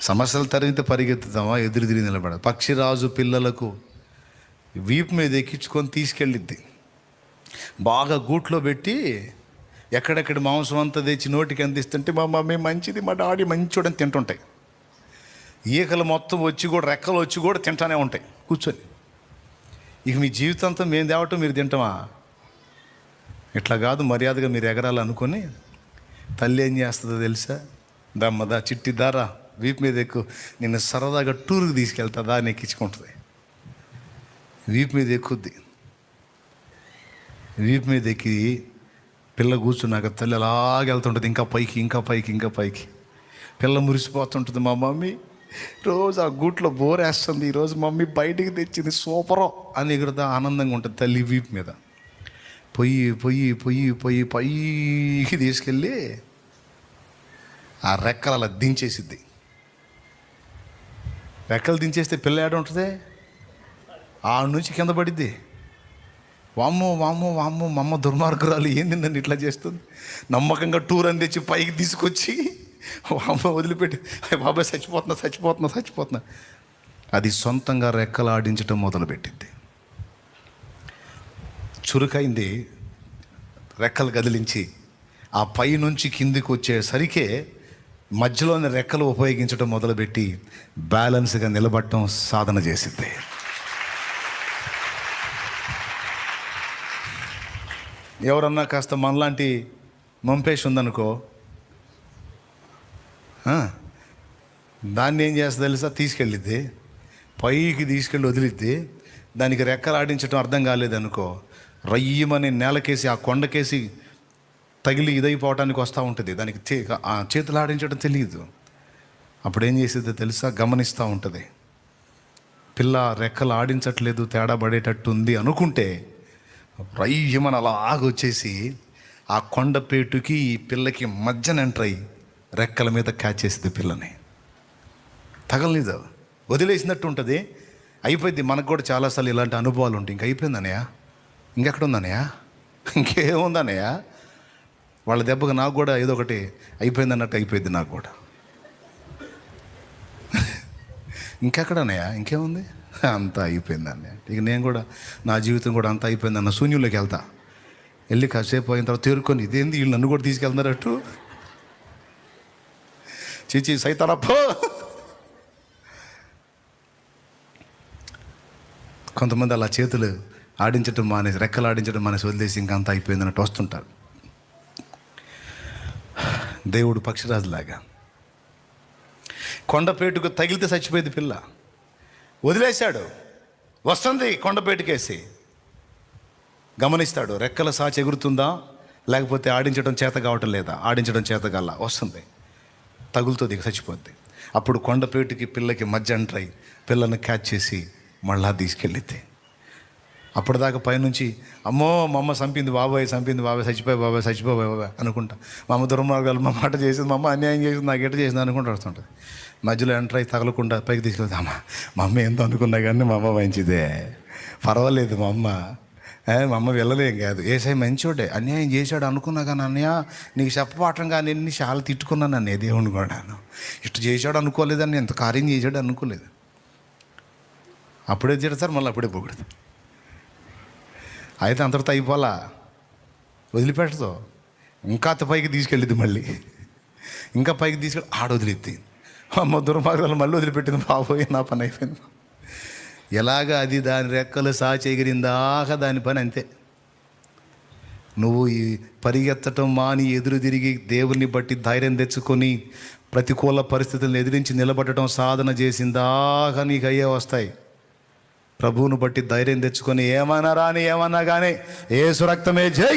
సమస్యలు తరిగితే పరిగెత్తుతామా? ఎదురు తిరిగి నిలబడ పక్షిరాజు పిల్లలకు వీపు మీద ఎక్కించుకొని తీసుకెళ్ళిద్ది. బాగా గూట్లో పెట్టి ఎక్కడెక్కడ మాంసం అంతా తెచ్చి నోటికి అందిస్తుంటే మా మమ్మీ మంచిది మా డాడీ మంచోడని తింటుంటాయి. ఈకలు మొత్తం వచ్చి కూడా రెక్కలు వచ్చి కూడా తింటానే ఉంటాయి. కూర్చొని. ఇక మీ జీవితంతో మేము తేవటం మీరు తింటామా? ఇట్లా కాదు మర్యాదగా మీరు ఎగరాలనుకొని తల్లి ఏం చేస్తుందో తెలుసా? దమ్మదా చిట్టి దారా వీపు మీద ఎక్కువ నిన్ను సరదాగా టూర్కి తీసుకెళ్తుందా అని ఎక్కించుకుంటుంది. వీపు మీద ఎక్కుద్ది. వీపు మీద ఎక్కి పిల్ల కూర్చున్నాక తల్లి అలాగే వెళ్తుంటుంది ఇంకా పైకి ఇంకా పైకి ఇంకా పైకి. పిల్ల మురిసిపోతుంటుంది మా మమ్మీ రోజు ఆ గూట్లో బోరేస్తుంది ఈరోజు మమ్మీ బయటికి తెచ్చింది సూపరో అని ఎగురుతా ఆనందంగా ఉంటుంది తల్లి వీపు మీద. పొయ్యి పొయ్యి పొయ్యి పొయ్యి పైకి తీసుకెళ్ళి ఆ రెక్కలు అలా దించేసిద్ది. రెక్కలు దించేస్తే పిల్ల ఏడ ఉంటుంది? ఆ నుంచి కింద పడిద్ది. వామ్మో వామ్మో వామ్మో మమ్మ దుర్మార్గురాలు ఏంది నన్ను ఇట్లా చేస్తుంది? నమ్మకంగా టూర్ అని తెచ్చి పైకి తీసుకొచ్చి వామ్మ వదిలిపెట్టి బాబాయ్ చచ్చిపోతున్నా చచ్చిపోతున్నా చచ్చిపోతున్నా. అది సొంతంగా రెక్కలు ఆడించడం మొదలుపెట్టింది చురుకైంది రెక్కలు కదిలించి ఆ పై నుంచి కిందికి వచ్చేసరికే మధ్యలోని రెక్కలు ఉపయోగించడం మొదలుపెట్టి బ్యాలెన్స్గా నిలబడటం సాధన చేసింది. ఎవరన్నా కాస్త మనలాంటి మంపేష్ ఉందనుకో దాన్ని ఏం చేస్తా తెలుసా? తీసుకెళ్ళిద్ది. పైకి తీసుకెళ్ళి వదిలిద్ది. దానికి రెక్కలు ఆడించడం అర్థం కాలేదనుకో రయ్యమని నేలకేసి ఆ కొండకేసి తగిలి ఇదైపోవటానికి వస్తూ ఉంటుంది. దానికి చేతులు ఆడించడం తెలియదు అప్పుడు ఏం చేసేదో తెలుసా? గమనిస్తూ ఉంటుంది. పిల్ల రెక్కలు ఆడించట్లేదు తేడా పడేటట్టు ఉంది అనుకుంటే రయ్యమని అలా ఆగొచ్చేసి ఆ కొండపేటుకి ఈ పిల్లకి మధ్యన ఎంటర్ అయ్యి రెక్కల మీద క్యాచ్ చేసింది పిల్లని. తగలలేదు వదిలేసినట్టు ఉంటుంది అయిపోయింది. మనకు కూడా చాలాసార్లు ఇలాంటి అనుభవాలు ఉంటాయి ఇంక అయిపోయిందనయా ఇంకెక్కడ ఉందనయా ఇంకేముందనయా వాళ్ళ దెబ్బకు నాకు కూడా ఏదో ఒకటి అయిపోయింది అన్నట్టు అయిపోయింది నాకు కూడా. ఇంకెక్కడన్నాయా ఇంకేముంది? అంతా అయిపోయింది అన్నయ్య ఇక నేను కూడా నా జీవితం కూడా అంతా అయిపోయింది అన్న శూన్యంలోకి వెళ్తా. వెళ్ళి కాసేపు అయిన తర్వాత తేరుకొని ఇదేంది వీళ్ళు నన్ను కూడా తీసుకెళ్తున్నారట్టు? చీచి సైతారప్ప కొంతమంది అలా చేతులు ఆడించడం మానేసి రెక్కలు ఆడించడం మానేసి వదిలేసి ఇంకా అంతా అయిపోయింది వస్తుంటారు. దేవుడు పక్షిరాజులాగా. కొండపేటుకు తగిలితే చచ్చిపోయింది పిల్ల. వదిలేశాడు. వస్తుంది కొండపేటుకేసి. గమనిస్తాడు రెక్కల సాచి ఎగురుతుందా? లేకపోతే ఆడించడం చేత కావటం లేదా? ఆడించడం చేత గల్లా వస్తుంది. తగులుతుంది ఇక చచ్చిపోద్ది. అప్పుడు కొండపేటుకి పిల్లకి మధ్య ఎంటర్ అయి పిల్లని క్యాచ్ చేసి మళ్ళా తీసుకెళ్ళిద్ది. అప్పటిదాకా పైనుంచి అమ్మో మా అమ్మ చంపింది బాబాయ్ చంపింది బాబాయ్ చచ్చిపోయి బాబాయ్ చచ్చిపోయి బాబాయ్ అనుకుంటా. మా అమ్మ దుర్మార్గాలు మా మాట చేసింది మా అమ్మ అన్యాయం చేసింది నాకు ఎట చేసింది అనుకుంటూ వస్తుంటుంది. మధ్యలో ఎంటర్ అయి తగలకుండా పైకి తీసుకెళ్తా అమ్మ మా అమ్మ ఎంత అనుకున్నా కానీ మా అమ్మ మంచిదే. పర్వాలేదు మా అమ్మ. మా అమ్మ వెళ్ళలేం కాదు. ఏసై మంచోడే అన్యాయం చేశాడు అనుకున్నా కానీ అన్నయ్య నీకు చెప్పపాటం కానీ ఎన్ని చాలా తిట్టుకున్నాను అన్నయ్య దేవుని కూడా ఇటు చేశాడు అనుకోలేదని ఎంత కార్యం చేశాడు అనుకోలేదు. అప్పుడే తిడతారు మళ్ళీ అప్పుడే పొగుడుతారు అయితే అంతటితో అయిపోలా వదిలిపెట్టదు. ఇంకా అంత పైకి తీసుకెళ్ళిద్ది మళ్ళీ. ఇంకా పైకి తీసుకెళ్ళి ఆడ వదిలిద్ది. అమ్మ దుర్మార్గాలు మళ్ళీ వదిలిపెట్టింది. బాబోయే నా పని అయిపోయింది. ఎలాగ అది దాని రెక్కలు సాచి ఎగిరిందాక దాని పని అంతే. నువ్వు ఈ పరిగెత్తటం మాని ఎదురు తిరిగి దేవుని బట్టి ధైర్యం తెచ్చుకొని ప్రతికూల పరిస్థితులను ఎదిరించి నిలబడటం సాధన చేసిందాక నీకు అయ్యే వస్తాయి. ప్రభువును బట్టి ధైర్యం తెచ్చుకొని ఏమన్నా రాని ఏమన్నా కానీ ఏ సురక్తమే జై.